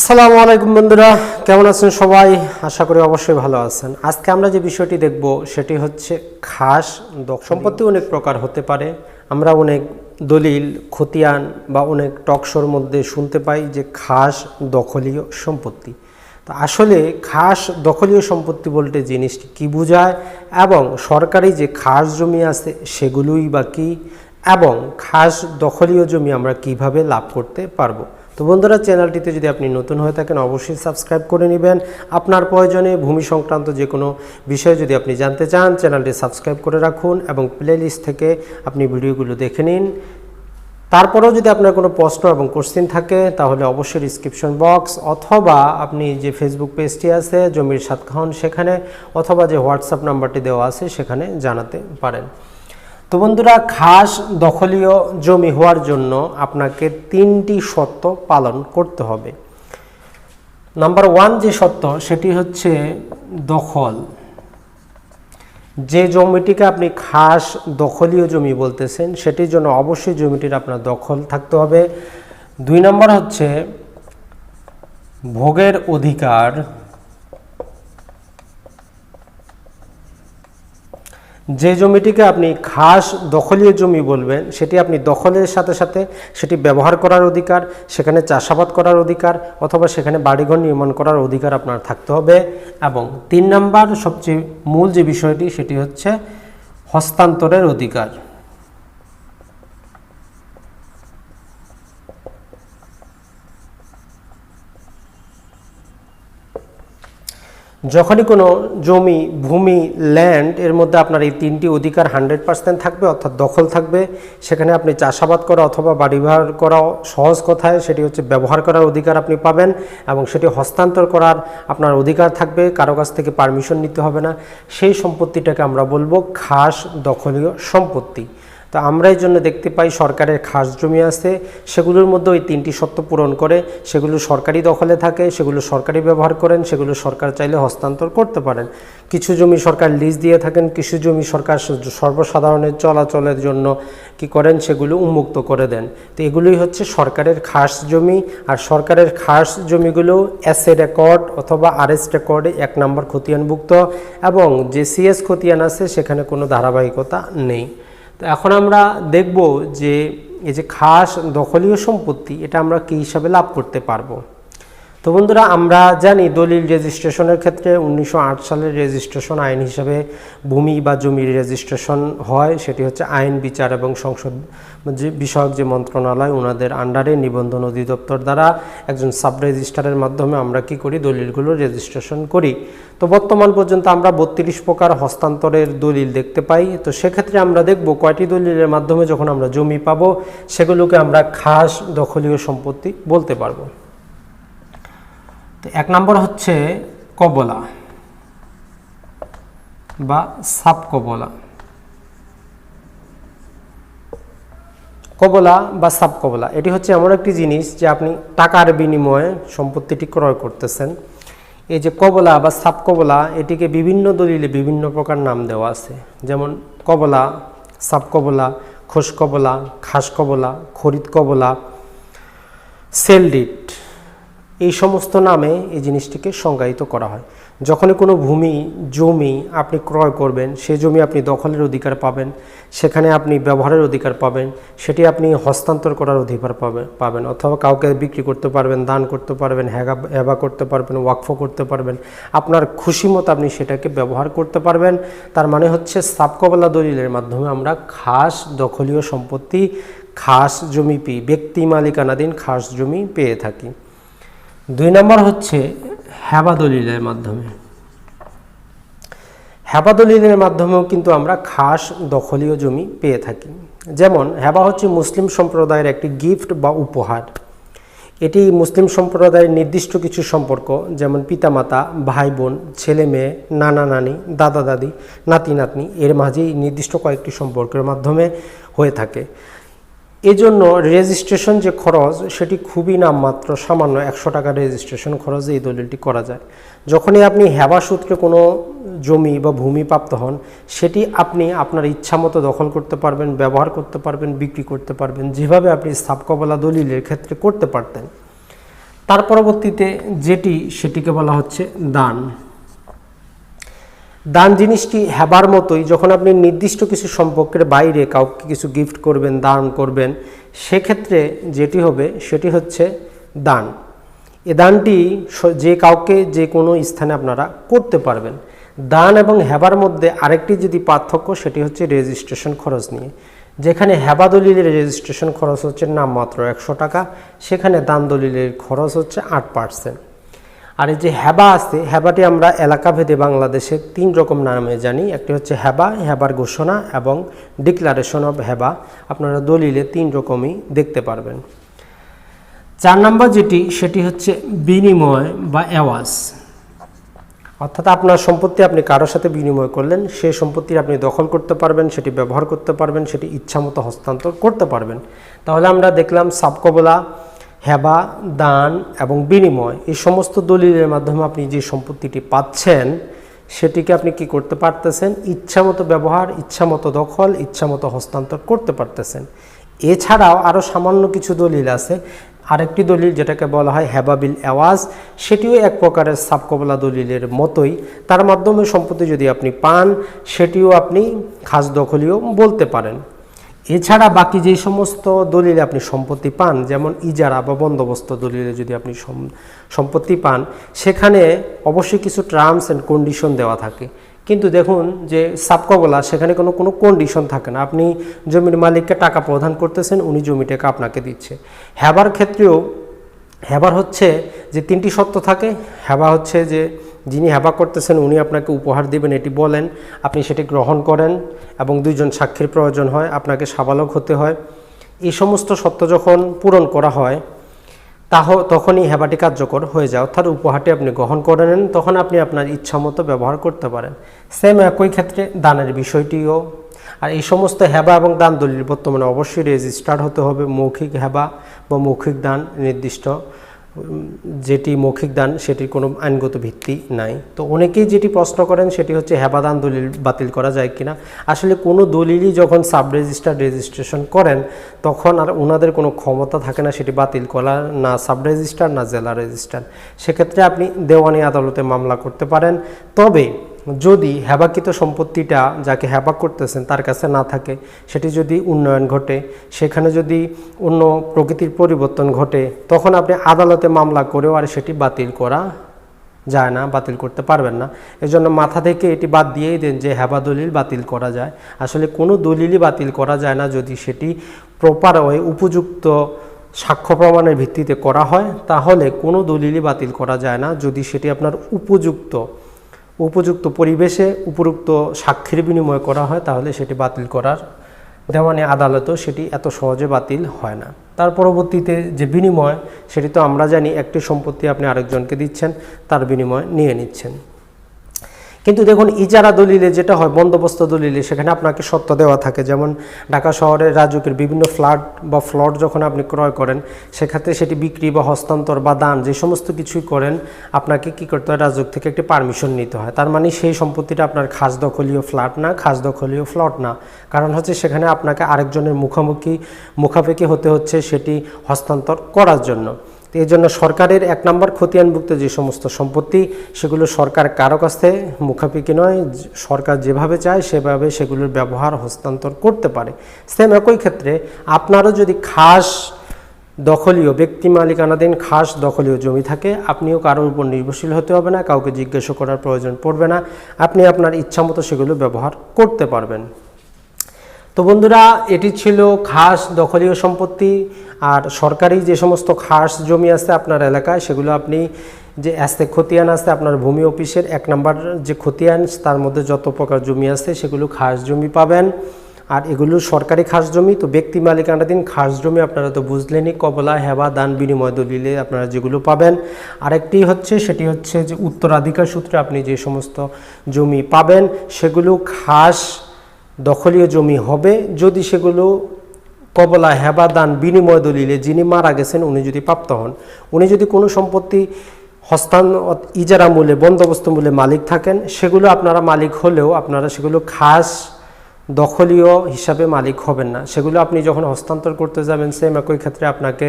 আসসালামু আলাইকুম বন্ধুরা, কেমন আছেন সবাই? আশা করি অবশ্যই ভালো আছেন। আজকে আমরা যে বিষয়টি দেখব, সেটি হচ্ছে খাস সম্পত্তি অনেক প্রকার হতে পারে। আমরা অনেক দলিল, খতিয়ান বা অনেক টকশোর মধ্যে শুনতে পাই যে খাস দখলীয় সম্পত্তি। তো আসলে খাস দখলীয় সম্পত্তি বলতে জিনিসটি কি বোঝায় এবং সরকারি যে খাস জমি আছে, সেগুলোই বা কি? এবং খাস দখলীয় জমি আমরা কীভাবে লাভ করতে পারব? তো বন্ধুরা, চ্যানেলটিতে যদি আপনি নতুন হয়ে থাকেন, অবশ্যই সাবস্ক্রাইব করে নেবেন। আপনার প্রয়োজনে ভূমি সংক্রান্ত যে কোনো বিষয়ে যদি আপনি জানতে চান, চ্যানেলটি সাবস্ক্রাইব করে রাখুন এবং প্লেলিস্ট থেকে আপনি ভিডিওগুলো দেখে নিন। তারপরেও যদি আপনার কোনো প্রশ্ন এবং কোশ্চিন থাকে, তাহলে অবশ্যই ডিসক্রিপশন বক্স অথবা আপনি যে ফেসবুক পেজটি আছে, জমির সাতখান সেখানে অথবা যে হোয়াটসঅ্যাপ নাম্বারটি দেওয়া আছে, সেখানে জানাতে পারেন। তো বন্ধুরা, খাস দখলীয় জমি হওয়ার জন্য আপনাকে তিনটি শর্ত পালন করতে হবে। নাম্বার ওয়ান যে শর্ত, সেটি হচ্ছে দখল। যে জমিটিকে আপনি খাস দখলীয় জমি বলতেছেন, সেটির জন্য অবশ্যই জমিটির আপনার দখল থাকতে হবে। দুই নম্বর হচ্ছে ভোগের অধিকার। যে জমিটিকে আপনি খাস দখলীয় জমি বলবেন, সেটি আপনি দখলের সাথে সাথে সেটি ব্যবহার করার অধিকার, সেখানে চাষাবাদ করার অধিকার অথবা সেখানে বাড়িঘর নির্মাণ করার অধিকার আপনার থাকতে হবে। এবং তিন নাম্বার সবচেয়ে মূল যে বিষয়টি, সেটি হচ্ছে হস্তান্তরের অধিকার। যখনই কোনো জমি, ভূমি ল্যান্ড এর মধ্যে আপনার এই তিনটি অধিকার হান্ড্রেড পার্সেন্ট থাকবে, অর্থাৎ দখল থাকবে, সেখানে আপনি চাষাবাদ করা অথবা বাড়ি ভাড় করা সহজ কথায় সেটি হচ্ছে ব্যবহার করার অধিকার আপনি পাবেন এবং সেটি হস্তান্তর করার আপনার অধিকার থাকবে, কারও কাছ থেকে পারমিশন নিতে হবে না। সেই সম্পত্তিটাকে আমরা বলব খাস দখলীয় সম্পত্তি। তো আমরা এই জন্য দেখতে পাই সরকারের খাস জমি আছে, সেগুলোর মধ্যে ওই তিনটি সত্য পূরণ করে, সেগুলো সরকারি দখলে থাকে, সেগুলো সরকারি ব্যবহার করেন, সেগুলো সরকার চাইলে হস্তান্তর করতে পারেন। কিছু জমি সরকার লিজ দিয়ে থাকেন, কিছু জমি সরকার সর্বসাধারণের চলাচলের জন্য কি করেন, সেগুলো উন্মুক্ত করে দেন। তো এগুলোই হচ্ছে সরকারের খাস জমি, আর সরকারের খাস জমিগুলো এসএ রেকর্ড অথবা আরএস রেকর্ডে এক নম্বর খতিয়ানভুক্ত এবং যে সিএস খতিয়ান আছে, সেখানে কোনো ধারাবাহিকতা নেই। তো এখন আমরা দেখব যে এই যে খাস দখলীয় সম্পত্তি, এটা আমরা কী হিসাবে লাভ করতে পারব? তো বন্ধুরা, আমরা জানি দলিল রেজিস্ট্রেশনের ক্ষেত্রে উনিশশো আট সালের রেজিস্ট্রেশন আইন হিসাবে ভূমি বা জমির রেজিস্ট্রেশন হয়। সেটি হচ্ছে আইন, বিচার এবং সংসদ যে বিষয়ক যে মন্ত্রণালয় ওনাদের আন্ডারে নিবন্ধন অধিদপ্তর দ্বারা একজন সাব রেজিস্ট্রারের মাধ্যমে আমরা কি করি, দলিলগুলো রেজিস্ট্রেশন করি। তো বর্তমান পর্যন্ত আমরা বত্রিশ প্রকার হস্তান্তরের দলিল দেখতে পাই। তো সেক্ষেত্রে আমরা দেখব কয়টি দলিলের মাধ্যমে যখন আমরা জমি পাবো, সেগুলোকে আমরা খাস দখলীয় সম্পত্তি বলতে পারব। তো এক নম্বর হচ্ছে কবলা বা সাব কবলা বা সাব কবলা এটি হচ্ছে এমন একটি জিনিস যে আপনি টাকার বিনিময়ে সম্পত্তিটি ক্রয় করতেছেন। এই যে কবলা বা সাব কবলা এটিকে বিভিন্ন দলিলে বিভিন্ন প্রকার নাম দেওয়া আছে। যেমন কবলা সাব কবলা খোস কবলা খাস কবলা খরিদ কবলা সেলডিট এই সমস্ত নামে এই জিনিসটিকে সংজ্ঞায়িত করা হয়। যখনই কোনো ভূমি, জমি আপনি ক্রয় করবেন, সে জমি আপনি দখলের অধিকার পাবেন, সেখানে আপনি ব্যবহারের অধিকার পাবেন, সেটি আপনি হস্তান্তর করার অধিকার পাবেন পাবেন অথবা কাউকে বিক্রি করতে পারবেন, দান করতে পারবেন হ্যাগা হেবা করতে পারবেন, ওয়াকফ করতে পারবেন, আপনার খুশি মতো আপনি সেটাকে ব্যবহার করতে পারবেন। তার মানে হচ্ছে সাবকবলা দলিলের মাধ্যমে আমরা খাস দখলীয় সম্পত্তি, খাস জমি পেয়ে ব্যক্তি মালিকানাধীন খাস জমি পেয়ে থাকি। দুই নম্বর হচ্ছে হ্যাবা দলিলের মাধ্যমে। হ্যাবা দলিলের মাধ্যমেও কিন্তু আমরা খাস দখলীয় জমি পেয়ে থাকি। যেমন হ্যাবা হচ্ছে মুসলিম সম্প্রদায়ের একটি গিফট বা উপহার। এটি মুসলিম সম্প্রদায়ের নির্দিষ্ট কিছু সম্পর্ক, যেমন পিতামাতা ভাই বোন ছেলে মেয়ে নানা নানি, দাদা দাদি, নাতি নাতনি, এর মাঝেই নির্দিষ্ট কয়েকটি সম্পর্কের মাধ্যমে হয়ে থাকে। এজন্য রেজিস্ট্রেশন যে খরচ, সেটি খুবই নামমাত্র সামান্য একশো টাকা রেজিস্ট্রেশন খরচে এই দলিলটি করা যায়। যখনই আপনি হেবা সূত্রে কোনো জমি বা ভূমি প্রাপ্ত হন, সেটি আপনি আপনার ইচ্ছা মতো দখল করতে পারবেন, ব্যবহার করতে পারবেন, বিক্রি করতে পারবেন, যেভাবে আপনি স্থাপকবলা দলিলের ক্ষেত্রে করতে পারতেন। তার পরবর্তীতে যেটি, সেটিকে বলা হচ্ছে দান। দান জিনিসটি হেবার মতোই? যখন আপনি নির্দিষ্ট কিছু সম্পর্কের বাইরে কাউকে কিছু গিফট করবেন, দান করবেন, সেক্ষেত্রে যেটি হবে সেটি হচ্ছে দান। এ দানটি যে কাউকে যে কোনো স্থানে আপনারা করতে পারবেন। দান এবং হেবার মধ্যে আরেকটি যদি পার্থক্য সেটি হচ্ছে রেজিস্ট্রেশন খরচ নিয়ে। যেখানে হেবা দলিলের রেজিস্ট্রেশন খরচ হচ্ছে নামমাত্র একশো টাকা, সেখানে দান দলিলের খরচ হচ্ছে আট পার্সেন্ট আর এই যে হ্যাবা আছে, হ্যাবাটি আমরা এলাকাভেদে বাংলাদেশে তিন রকম নামে জানি। একটি হচ্ছে হ্যাবা, হ্যাবার ঘোষণা এবং ডিক্লারেশন অব হ্যাবা। আপনারা দলিলে তিন রকমই দেখতে পারবেন। চার নম্বর যেটি, সেটি হচ্ছে বিনিময় বা অ্যাওয়াজ। অর্থাৎ আপনার সম্পত্তি আপনি কারোর সাথে বিনিময় করলেন, সে সম্পত্তি আপনি দখল করতে পারবেন, সেটি ব্যবহার করতে পারবেন, সেটি ইচ্ছামতো হস্তান্তর করতে পারবেন। তাহলে আমরা দেখলাম সাবকবলা হেবা, দান এবং বিনিময়, এই সমস্ত দলিলের মাধ্যমে আপনি যে সম্পত্তিটি পাচ্ছেন, সেটিকে আপনি কি করতে পারতেছেন? ইচ্ছামতো ব্যবহার, ইচ্ছামতো দখল, ইচ্ছামতো হস্তান্তর করতে পারতেছেন। এছাড়াও আরও সামান্য কিছু দলিল আছে। আরেকটি দলিল যেটাকে বলা হয় হেবাবিল অ্যাওয়াজ সেটিও এক প্রকারের সাবকবলা দলিলের মতোই। তার মাধ্যমে সম্পত্তি যদি আপনি পান, সেটিও আপনি খাস দখলীয় বলতে পারেন। এছাড়া বাকি যে সমস্ত দলিলে আপনি সম্পত্তি পান, যেমন ইজারা বা বন্দোবস্ত দলিলে যদি আপনি সম্পত্তি পান, সেখানে অবশ্যই কিছু টার্মস অ্যান্ড কন্ডিশন দেওয়া থাকে। কিন্তু দেখুন যে সাবকবলা সেখানে কোনো কোনো কন্ডিশন থাকে না। আপনি জমির মালিককে টাকা প্রদান করতেছেন, উনি জমিটাকে আপনাকে দিচ্ছে। হ্যাবার ক্ষেত্রেও, হ্যাবার হচ্ছে যে তিনটি সত্য থাকে। হ্যাবা হচ্ছে যে যিনি হ্যাবা করতেছেন, উনি আপনাকে উপহার দিবেন, এটি বলেন, আপনি সেটি গ্রহণ করেন এবং দুইজন সাক্ষীর প্রয়োজন হয়, আপনাকে সাবালক হতে হয়। এই সমস্ত সত্য যখন পূরণ করা হয়, তাহ, তখনই হেবাটি কার্যকর হয়ে যায়। অর্থাৎ উপহারটি আপনি গ্রহণ করে নেন, তখন আপনি আপনার ইচ্ছামতো ব্যবহার করতে পারেন। সেম একই ক্ষেত্রে দানের বিষয়টিও। আর এই সমস্ত হেবা এবং দান দলিল বর্তমানে অবশ্যই রেজিস্টার্ড হতে হবে। মৌখিক হেবা বা মৌখিক দান নির্দিষ্ট। যেটি মৌখিক দান, সেটির কোনো আইনগত ভিত্তি নাই। তো অনেকেই যেটি প্রশ্ন করেন, সেটি হচ্ছে হেবাদান দলিল বাতিল করা যায় কিনা? আসলে কোনো দলিলই যখন সাব রেজিস্টার রেজিস্ট্রেশন করেন, তখন আর ওনাদের কোনো ক্ষমতা থাকে না সেটি বাতিল করা, না সাব রেজিস্টার না জেলা রেজিস্টার। সেক্ষেত্রে আপনি দেওয়ানি আদালতে মামলা করতে পারেন। তবে যদি হেবাকৃত সম্পত্তিটা যাকে হেবাক করতেছেন তার কাছে না থাকে, সেটি যদি উন্নয়ন ঘটে, সেখানে যদি অন্য প্রকৃতির পরিবর্তন ঘটে, তখন আপনি আদালতে মামলা করেও আর সেটি বাতিল করা যায় না, বাতিল করতে পারবেন না। এজন্য মাথা থেকে এটি বাদ দিয়েই দেন যে হেবা দলিল বাতিল করা যায়। আসলে কোনো দলিলই বাতিল করা যায় না যদি সেটি প্রপার ওয়ে উপযুক্ত সাক্ষ্য প্রমাণের ভিত্তিতে করা হয়। তাহলে কোনো দলিলই বাতিল করা যায় না যদি সেটি আপনার উপযুক্ত উপযুক্ত পরিবেশে উপযুক্ত সাক্ষীর বিনিময় করা হয়, তাহলে সেটি বাতিল করার দেওয়ানি আদালতেও সেটি এত সহজে বাতিল হয় না। তার পরবর্তীতে যে বিনিময়, সেটি তো আমরা জানি, একটি সম্পত্তি আপনি আরেকজনকে দিচ্ছেন, তার বিনিময় নিয়ে নিচ্ছেন। কিন্তু দেখুন, ইজারা দলিলে যেটা হয়, বন্দোবস্ত দলিলে সেখানে আপনাকে সত্য দেওয়া থাকে। যেমন ঢাকা শহরের রাজুকের বিভিন্ন ফ্ল্যাট বা ফ্লট যখন আপনি ক্রয় করেন, সেক্ষেত্রে সেটি বিক্রি বা হস্তান্তর বা দান যে সমস্ত কিছুই করেন, আপনাকে কি করতে হয় রাজুক থেকে একটি পারমিশন নিতে হয়। তার মানে সেই সম্পত্তিটা আপনার খাস দখলীয় ফ্ল্যাট না খাস দখলীয় ফ্লট না। কারণ হচ্ছে সেখানে আপনাকে আরেকজনের মুখোমুখি মুখাপেখি হতে হচ্ছে সেটি হস্তান্তর করার জন্য। তো এই জন্য সরকারের এক নম্বর খতিয়ানভুক্ত যে সমস্ত সম্পত্তি, সেগুলো সরকার কারও কাছে মুখাপেক্ষি নয় সরকার যেভাবে চায় সেভাবে সেগুলোর ব্যবহার হস্তান্তর করতে পারে। সেম একই ক্ষেত্রে আপনারও যদি খাস দখলীয় ব্যক্তি মালিকানাধীন খাস দখলীয় জমি থাকে, আপনিও কারোর উপর নির্ভরশীল হতে হবে না, কাউকে জিজ্ঞাসা করার প্রয়োজন পড়বে না, আপনি আপনার ইচ্ছামতো সেগুলো ব্যবহার করতে পারবেন। তো বন্ধুরা, এটি ছিল খাস দখলীয় সম্পত্তি, আর সরকারি যে সমস্ত খাস জমি আছে আপনার এলাকায়, সেগুলো আপনি যে আস্তে খতিয়ান আছে আপনার ভূমি অফিসের এক নাম্বার যে খতিয়ান, তার মধ্যে যত প্রকার জমি আছে, সেগুলো খাস জমি পাবেন। আর এগুলো সরকারি খাস জমি, তো ব্যক্তি মালিকানাধীন খাস জমি আপনারা তো বুঝলেনই, কবলা, হেবা, দান, বিনিময় দলিলে আপনারা যেগুলো পাবেন। আরেকটি হচ্ছে, সেটি হচ্ছে যে উত্তরাধিকার সূত্রে আপনি যে সমস্ত জমি পাবেন, সেগুলো খাস দখলীয় জমি হবে, যদি সেগুলো কবলা, হেবা, দান, বিনিময় দলিলে যিনি মারা গেছেন, উনি যদি প্রাপ্ত হন, উনি যদি কোনো সম্পত্তি হস্তান, ইজারা মূল্যে, বন্দোবস্ত মূল্যে মালিক থাকেন, সেগুলো আপনারা মালিক হলেও আপনারা সেগুলো খাস দখলীয় হিসাবে মালিক হবেন না। সেগুলো আপনি যখন হস্তান্তর করতে যাবেন সেম একই ক্ষেত্রে আপনাকে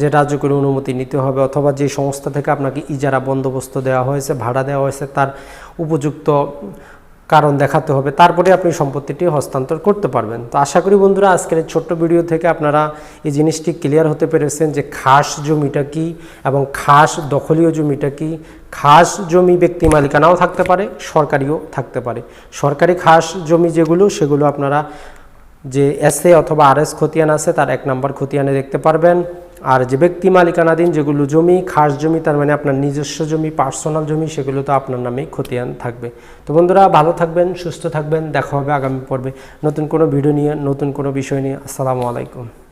যে রাজ্যকরী অনুমতি নিতে হবে অথবা যে সংস্থা থেকে আপনাকে ইজারা, বন্দোবস্ত দেওয়া হয়েছে, ভাড়া দেওয়া হয়েছে, তার উপযুক্ত কারণ দেখাতে হবে, তারপরে আপনি সম্পত্তিটি হস্তান্তর করতে পারবেন। তো আশা করি বন্ধুরা, আজকের ছোট্ট ভিডিও থেকে আপনারা এই জিনিসটি ক্লিয়ার হতে পেরেছেন যে খাস জমিটা কি এবং খাস দখলীয় জমিটা কি। খাস জমি ব্যক্তি মালিকানাও থাকতে পারে, সরকারিও থাকতে পারে। সরকারি খাস জমি যেগুলো, সেগুলো আপনারা যে এসএ অথবা আরএস খতিয়ান আছে, তার এক নম্বর খতিয়ানে দেখতে পারবেন। আর যে ব্যক্তি মালিকানাধীন, যেগুলো জমি, খাস জমি, তার মানে আপনার নিজস্ব জমি পার্সোনাল জমি, সেগুলো তো আপনার নামেই খতিয়ান থাকবে। তো বন্ধুরা, ভালো থাকবেন, সুস্থ থাকবেন, দেখা হবে আগামী পর্বে। নতুন কোনো ভিডিও নিয়ে, নতুন কোনো বিষয় নিয়ে, আসসালামু আলাইকুম।